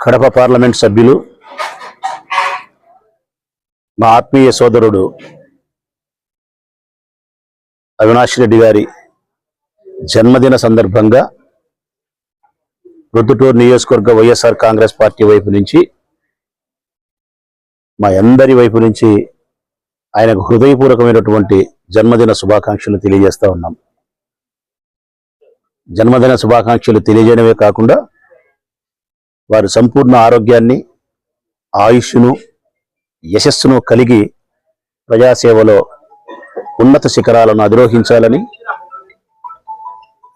Kadapa parliament సభ్యులు మా ఆత్మీయ సోదరుడు అవినాష్ రెడ్డి గారి జన్మదిన సందర్భంగా రుతుటూరు నియోజకవర్గ వైఎస్ఆర్ కాంగ్రెస్ పార్టీ వైపు నుంచి మా అందరి వైపు నుంచి ఆయనకు హృదయపూర్వకమైనటువంటి జన్మదిన శుభాకాంక్షలు తెలియజేస్తా ఉన్నాం. జన్మదిన శుభాకాంక్షలు తెలియజేయడమే కాకుండా వారు సంపూర్ణ ఆరోగ్యాన్ని ఆయుష్ను యశస్సును కలిగి ప్రజాసేవలో ఉన్నత శిఖరాలను అధిరోహించాలని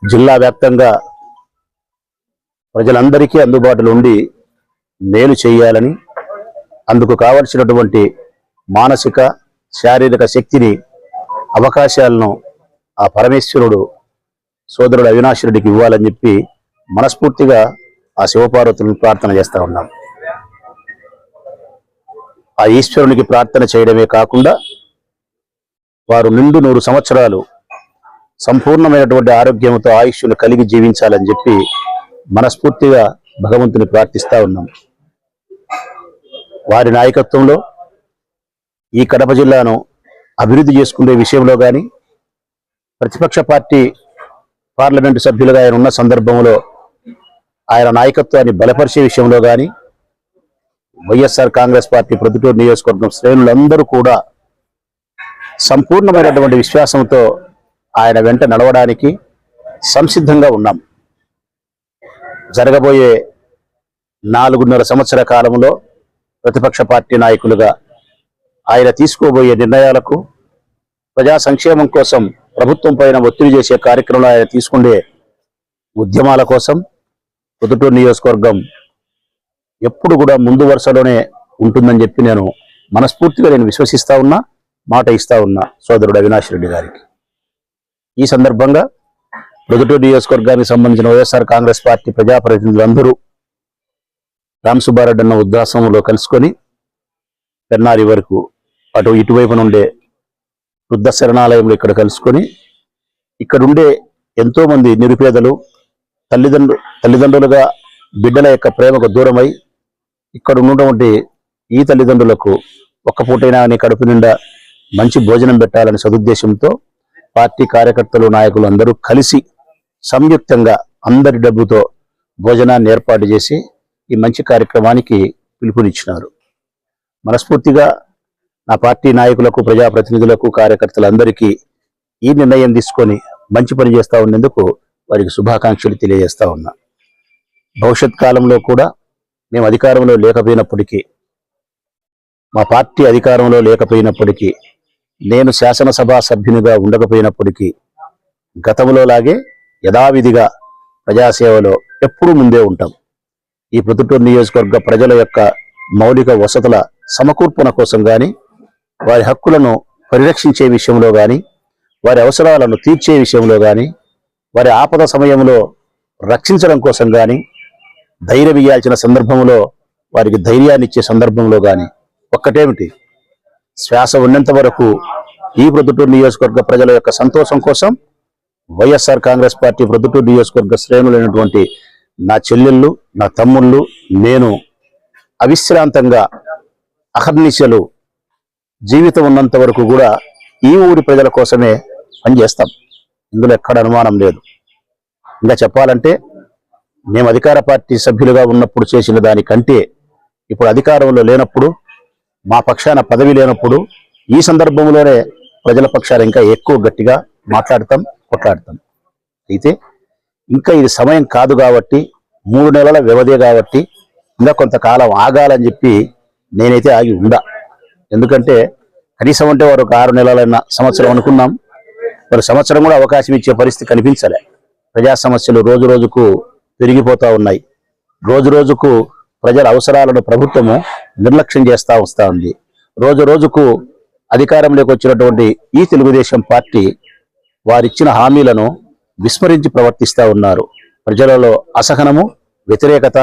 జిల్లా వ్యాప్తంగా ప్రజలందరికీ అందుబాటులో ఉండి మేలు చేయాలని అందుకు కావలసినటువంటి మానసిక శారీరక శక్తిని అవకాశాలను ఆ పరమేశ్వరుడు సోదరుడు అవినాష్ రెడ్డికి ఇవ్వాలని చెప్పి మనస్ఫూర్తిగా ఆ శివపార్వతులను ప్రార్థన చేస్తా ఉన్నాం. ఆ ఈశ్వరునికి ప్రార్థన చేయడమే కాకుండా వారు నిండు నూరు సంవత్సరాలు సంపూర్ణమైనటువంటి ఆరోగ్యంతో ఆయుష్ను కలిగి జీవించాలని చెప్పి మనస్ఫూర్తిగా భగవంతుని ప్రార్థిస్తా ఉన్నాం. వారి నాయకత్వంలో ఈ కడప జిల్లాను అభివృద్ధి చేసుకునే విషయంలో కానీ ప్రతిపక్ష పార్టీ పార్లమెంటు సభ్యులుగా ఆయన ఉన్న సందర్భంలో ఆయన నాయకత్వాన్ని బలపరిచే విషయంలో కానీ వైఎస్ఆర్ కాంగ్రెస్ పార్టీ ప్రొద్దుటూరు నియోజకవర్గం శ్రేణులందరూ కూడా సంపూర్ణమైనటువంటి విశ్వాసంతో ఆయన వెంట నడవడానికి సంసిద్ధంగా ఉన్నాం. జరగబోయే నాలుగున్నర సంవత్సర కాలంలో ప్రతిపక్ష పార్టీ నాయకులుగా ఆయన తీసుకోబోయే నిర్ణయాలకు ప్రజా సంక్షేమం కోసం ప్రభుత్వం పైన ఒత్తిడి చేసే కార్యక్రమంలో ఆయన తీసుకునే ఉద్యమాల కోసం పొద్దుటూరు నియోజకవర్గం ఎప్పుడు కూడా ముందు వరుసలోనే ఉంటుందని చెప్పి నేను మనస్ఫూర్తిగా నేను విశ్వసిస్తా ఉన్నా మాట ఇస్తా ఉన్నా సోదరుడు అవినాష్ రెడ్డి గారికి. ఈ సందర్భంగా పొద్దుటూరు నియోజకవర్గానికి సంబంధించిన వైఎస్ఆర్ కాంగ్రెస్ పార్టీ ప్రజాప్రతినిధులందరూ రామ్ సుబ్బారెడ్డి అన్న ఉద్రాసంలో కలుసుకొని పెన్నారి వరకు అటు ఇటువైపు నుండే వృద్ధ శరణాలయంలో ఇక్కడ కలుసుకొని ఇక్కడుండే ఎంతోమంది నిరుపేదలు తల్లిదండ్రు తల్లిదండ్రులుగా బిడ్డల యొక్క ప్రేమకు దూరమై ఇక్కడ ఉన్నటువంటి ఈ తల్లిదండ్రులకు ఒక్క పూటైనా నీ కడుపు నిండా మంచి భోజనం పెట్టాలనే సదుద్దేశంతో పార్టీ కార్యకర్తలు నాయకులు అందరూ కలిసి సంయుక్తంగా అందరి డబ్బుతో భోజనాన్ని ఏర్పాటు చేసి ఈ మంచి కార్యక్రమానికి పిలుపునిచ్చినారు. మనస్ఫూర్తిగా నా పార్టీ నాయకులకు ప్రజాప్రతినిధులకు కార్యకర్తలందరికీ ఈ నిర్ణయం తీసుకొని మంచి పని చేస్తా ఉన్నందుకు వారికి శుభాకాంక్షలు తెలియజేస్తా ఉన్నా. భవిష్యత్ కాలంలో కూడా మేము అధికారంలో లేకపోయినప్పటికీ మా పార్టీ అధికారంలో లేకపోయినప్పటికీ నేను శాసనసభ సభ్యునిగా ఉండకపోయినప్పటికీ గతంలో లాగే యథావిధిగా ప్రజాసేవలో ఎప్పుడూ ముందే ఉంటాం. ఈ ప్రొద్దుటూరు నియోజకవర్గ ప్రజల యొక్క మౌలిక వసతుల సమకూర్పున కోసం కానీ వారి హక్కులను పరిరక్షించే విషయంలో కానీ వారి అవసరాలను తీర్చే విషయంలో కానీ వారి ఆపద సమయంలో రక్షించడం కోసం కానీ ధైర్యం ఇయ్యాల్సిన సందర్భంలో వారికి ధైర్యాన్ని ఇచ్చే సందర్భంలో కానీ ఒక్కటేమిటి? శ్వాస ఉన్నంత వరకు ఈ ప్రొద్దుటూరు నియోజకవర్గ ప్రజల యొక్క సంతోషం కోసం వైఎస్ఆర్ కాంగ్రెస్ పార్టీ ప్రొద్దుటూరు నియోజకవర్గ శ్రేణులైనటువంటి నా చెల్లెళ్ళు నా తమ్ముళ్ళు నేను అవిశ్రాంతంగా అహర్నిశలు జీవితం ఉన్నంత వరకు కూడా ఈ ఊరి ప్రజల కోసమే పనిచేస్తాం. ఇందులో ఎక్కడ అనుమానం లేదు. ఇంకా చెప్పాలంటే మేము అధికార పార్టీ సభ్యులుగా ఉన్నప్పుడు చేసిన దానికంటే ఇప్పుడు అధికారంలో లేనప్పుడు మా పక్షాన పదవి లేనప్పుడు ఈ సందర్భంలోనే ప్రజల పక్షాన ఇంకా ఎక్కువ గట్టిగా మాట్లాడతాం కొట్లాడతాం. అయితే ఇంకా ఇది సమయం కాదు కాబట్టి మూడు నెలల వ్యవధి కాబట్టి ఇంకా కొంతకాలం ఆగాలని చెప్పి నేనైతే ఆగి ఉండా. ఎందుకంటే కనీసం అంటే వారు ఒక ఆరు నెలలైన సంవత్సరం అనుకున్నాం. మరి సంవత్సరం కూడా అవకాశం ఇచ్చే పరిస్థితి కనిపించలే. ప్రజా సమస్యలు రోజు రోజుకు పెరిగిపోతూ ఉన్నాయి. రోజు రోజుకు ప్రజల అవసరాలను ప్రభుత్వము నిర్లక్ష్యం చేస్తూ వస్తూ ఉంది. రోజు రోజుకు అధికారంలోకి వచ్చినటువంటి ఈ తెలుగుదేశం పార్టీ వారిచ్చిన హామీలను విస్మరించి ప్రవర్తిస్తూ ఉన్నారు. ప్రజలలో అసహనము వ్యతిరేకత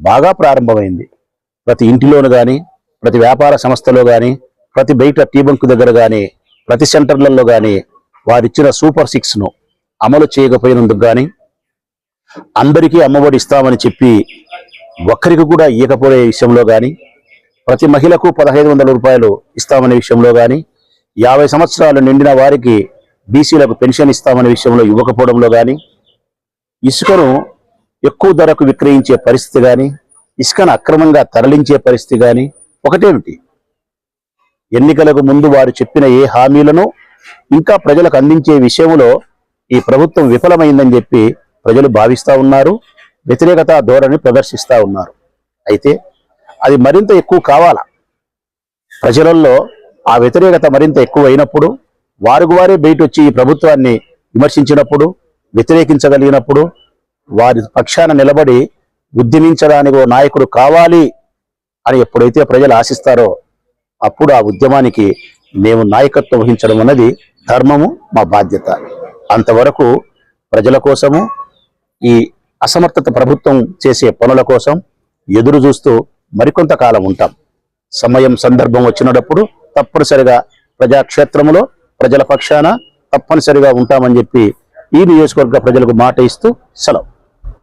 బాగా ప్రారంభమైంది. ప్రతి ఇంటిలోను కానీ ప్రతి వ్యాపార సంస్థలో కానీ ప్రతి బయట టీ బంక్ దగ్గర కానీ ప్రతి సెంటర్లలో కానీ వారిచ్చిన సూపర్ సిక్స్ను అమలు చేయకపోయినందుకు కానీ అందరికీ అమ్మఒడి ఇస్తామని చెప్పి ఒక్కరికి కూడా ఇవ్వకపోయే విషయంలో కానీ ప్రతి మహిళకు పదహైదు వందల రూపాయలు ఇస్తామనే విషయంలో కానీ యాభై సంవత్సరాలు నిండిన వారికి బీసీలకు పెన్షన్ ఇస్తామనే విషయంలో ఇవ్వకపోవడంలో కానీ ఇసుకను ఎక్కువ ధరకు విక్రయించే పరిస్థితి కానీ ఇసుకను అక్రమంగా తరలించే పరిస్థితి కానీ ఒకటేమిటి? ఎన్నికలకు ముందు వారు చెప్పిన ఏ హామీలను ఇంకా ప్రజలకు అందించే విషయంలో ఈ ప్రభుత్వం విఫలమైందని చెప్పి ప్రజలు భావిస్తూ ఉన్నారు వ్యతిరేకత ధోరణి ప్రదర్శిస్తూ ఉన్నారు. అయితే అది మరింత ఎక్కువ కావాలా? ప్రజలలో ఆ వ్యతిరేకత మరింత ఎక్కువ అయినప్పుడు వారికి వారే బయట వచ్చి ఈ ప్రభుత్వాన్ని విమర్శించినప్పుడు వ్యతిరేకించగలిగినప్పుడు వారి పక్షాన నిలబడి ఉద్యమించడానికి ఓ నాయకుడు కావాలి అని ఎప్పుడైతే ప్రజలు ఆశిస్తారో అప్పుడు ఆ ఉద్యమానికి మేము నాయకత్వం వహించడం అన్నది ధర్మము మా బాధ్యత. అంతవరకు ప్రజల కోసము ఈ అసమర్థత ప్రభుత్వం చేసే పనుల కోసం ఎదురు చూస్తూ మరికొంతకాలం ఉంటాం. సమయం సందర్భం వచ్చినప్పుడు తప్పనిసరిగా ప్రజాక్షేత్రములో ప్రజల పక్షాన తప్పనిసరిగా ఉంటామని చెప్పి ఈ నియోజకవర్గ ప్రజలకు మాట ఇస్తూ సెలవు.